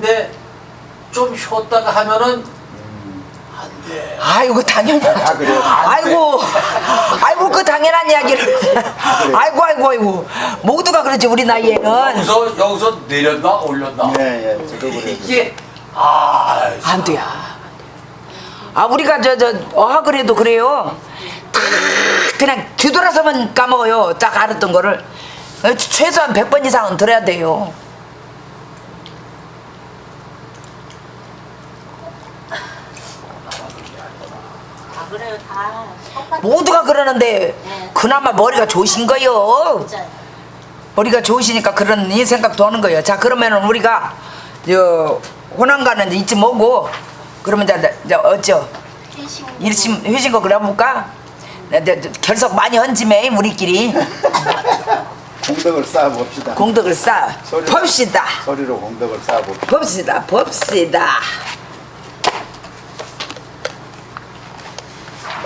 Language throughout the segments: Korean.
근데 좀 쉬었다가 하면은 안 돼. 아이고 당연히 아, 그래요? 아이고 아이고 그 당연한 이야기를 아이고 아이고 아이고 모두가 그러지 우리 나이에는 여기서 여기서 내렸나 올렸나. 예, 예. 저도 그래요. 이게 아 안 돼야 아 우리가 저 저 어학을 해도 그래요 다 그냥 뒤돌아서만 까먹어요 딱 알았던 거를 어, 최소한 100번 이상은 들어야 돼요 다 그래요 다 똑같아 모두가 그러는데 그나마 머리가 좋으신 거요 머리가 좋으시니까 그런 이 생각도 하는 거예요. 자 그러면은 우리가 저 호남 가는 잊지 뭐고 그러면 이제, 이제 어쩌 일심 회신 거 그래 볼까? 네, 네, 네, 결석 많이 헌지매 우리끼리 공덕을 쌓아 봅시다. 공덕을 쌓아 소리- 봅시다 소리로 공덕을 쌓아 봅시다. 봅시다 봅시다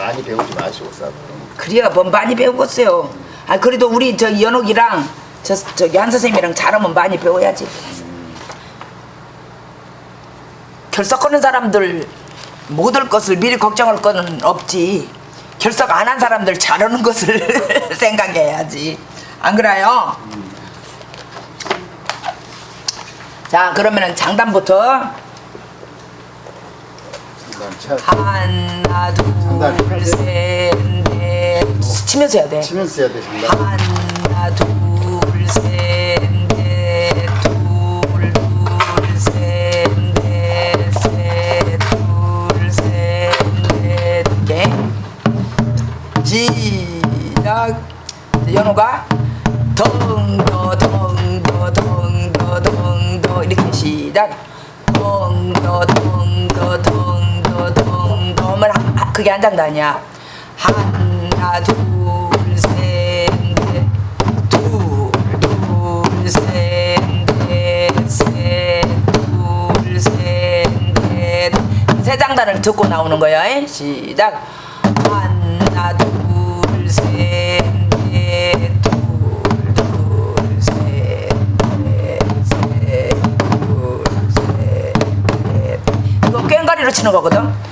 많이 배우지 마시고 쌓아. 그래야 뭐 많이 배우겠어요. 아 그래도 우리 저 연옥이랑 저 저기 한 선생님이랑 잘하면 많이 배워야지. 결석 거는 사람들 못 올 것을 미리 걱정할 거는 없지. 결석 안 한 사람들 잘하는 것을 생각해야지. 안 그래요? 자 그러면은 장단부터 하나 둘셋넷 치면서 해야 돼. 치면서 해야 돼. 장단. 하나 둘셋넷둘둘셋넷셋둘셋넷 이렇게 시작 연호가 덩더 덩더 덩더 덩더 이렇게 시작 덩더 덩 그게 한 장단이야 하나 둘 셋 넷. 둘 둘 셋 넷 셋 둘 셋 넷. 세 장단을 듣고 나오는 거야. 에? 시작. 하나 둘 셋넷. 둘셋넷셋둘셋넷. 이거 꽹가리로 치는 거거든.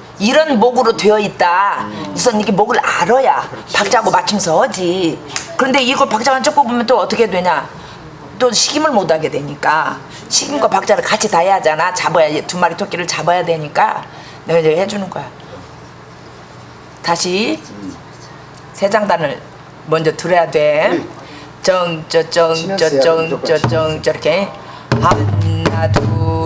이런 목으로 되어 있다. 우선 이게 목을 알아야 박자하고 맞춤서 하지. 그런데 이걸 박자만 쭉 뽑으면 또 어떻게 되냐? 또 식임을 못 하게 되니까 식임과 박자를 같이 다 해야 하잖아. 잡아야 두 마리 토끼를 잡아야 되니까 내가 이제 해주는 거야. 다시 세 장단을 먼저 들어야 돼. 정저정저정저정 저렇게 하나 둘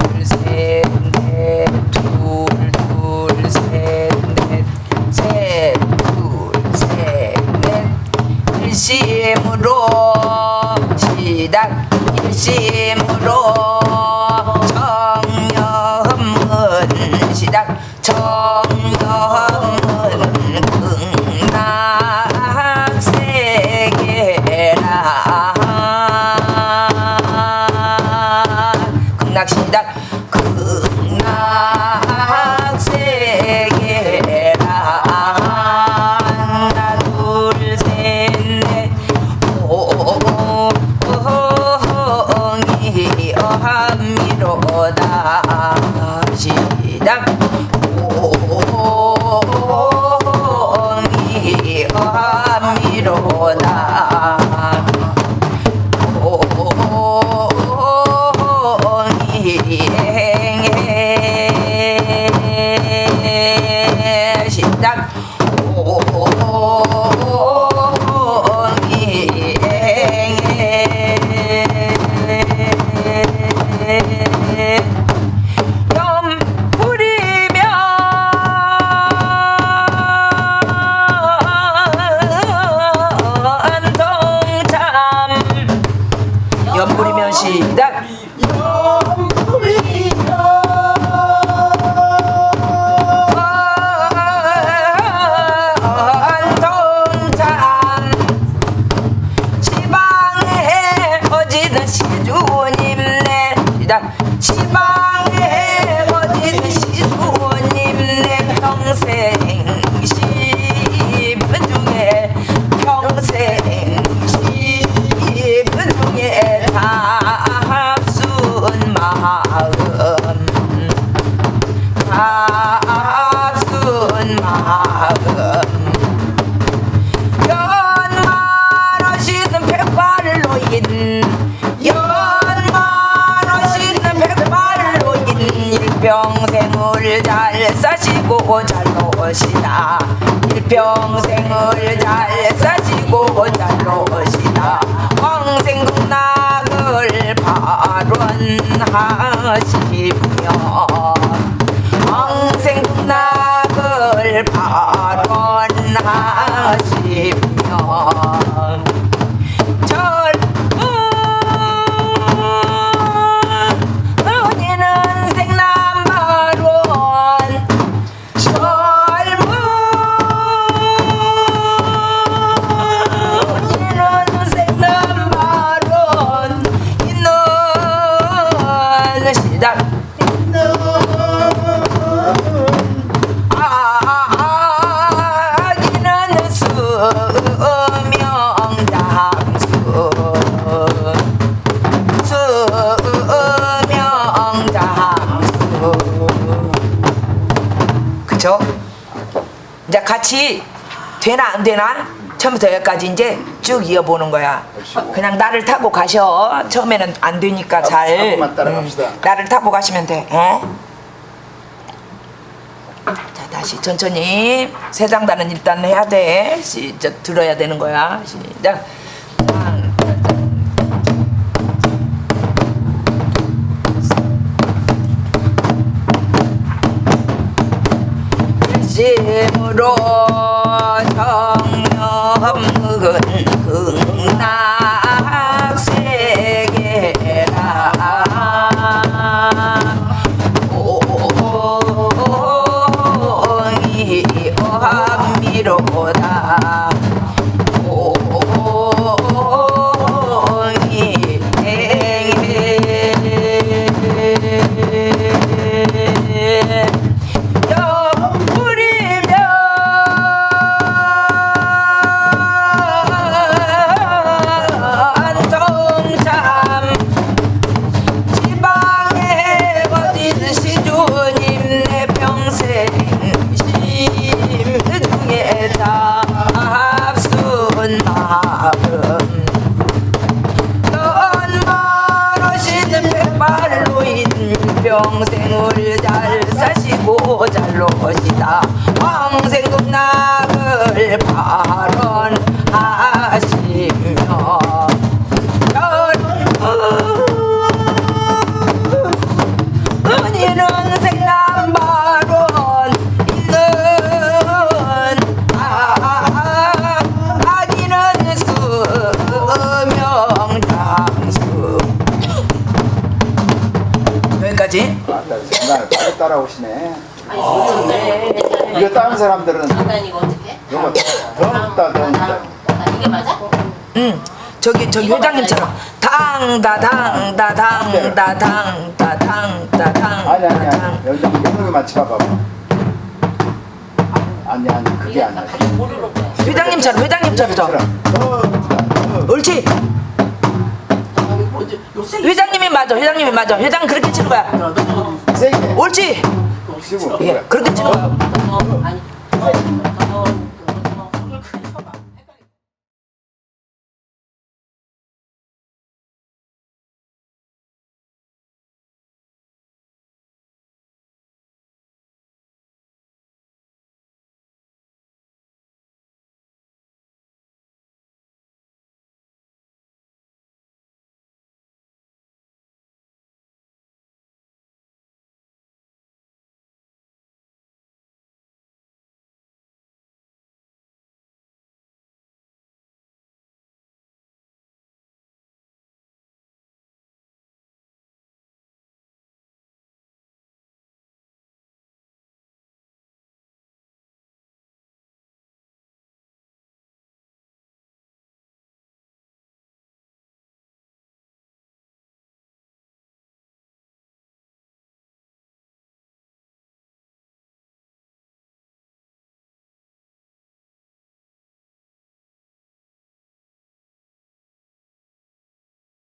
일심으로 시작. 일심으로 정념은 시작. 정념은 극락세계라. 극락 시작 오홍이 어함미로다 연불이면 시작. 잘 노시다. 일평생을 잘 사시고 잘 노시다. 황생국낙을 발원하시며 황생국낙을 발원 같이 되나 안 되나? 처음부터 여기까지 이제 쭉 이어보는 거야. 그냥 나를 타고 가셔. 처음에는 안 되니까 잘. 음, 타고만 따라갑시다. 나를 타고 가시면 돼. 어? 자 다시 천천히 세 장단은 일단 해야 돼. 시작 들어야 되는 거야. 시작. 장, 심으로 정념은 극락세계라 평생을 잘 사시고 잘 노시다 황생국낙을 발언하시며 은희는 생 빨리 따라오시네. 아니 좋은데 이거 다른 사람들은 이거 어떻게? 이거 더럽다 더럽다. 이게 맞아? 응 저기 저기 회장님처럼 당다당다당다당다당다당 아니 아니 아니 여기 여기 맞춰 봐 봐봐. 아니 아니 그게 아니야. 회장님처럼 회장님처럼 더럽다. 옳지 회장님이 맞아 회장님이 맞아 회장 그렇게 치는 거야. 옳지. 옳지. 뭐 예, 그렇게 찍어. 아니.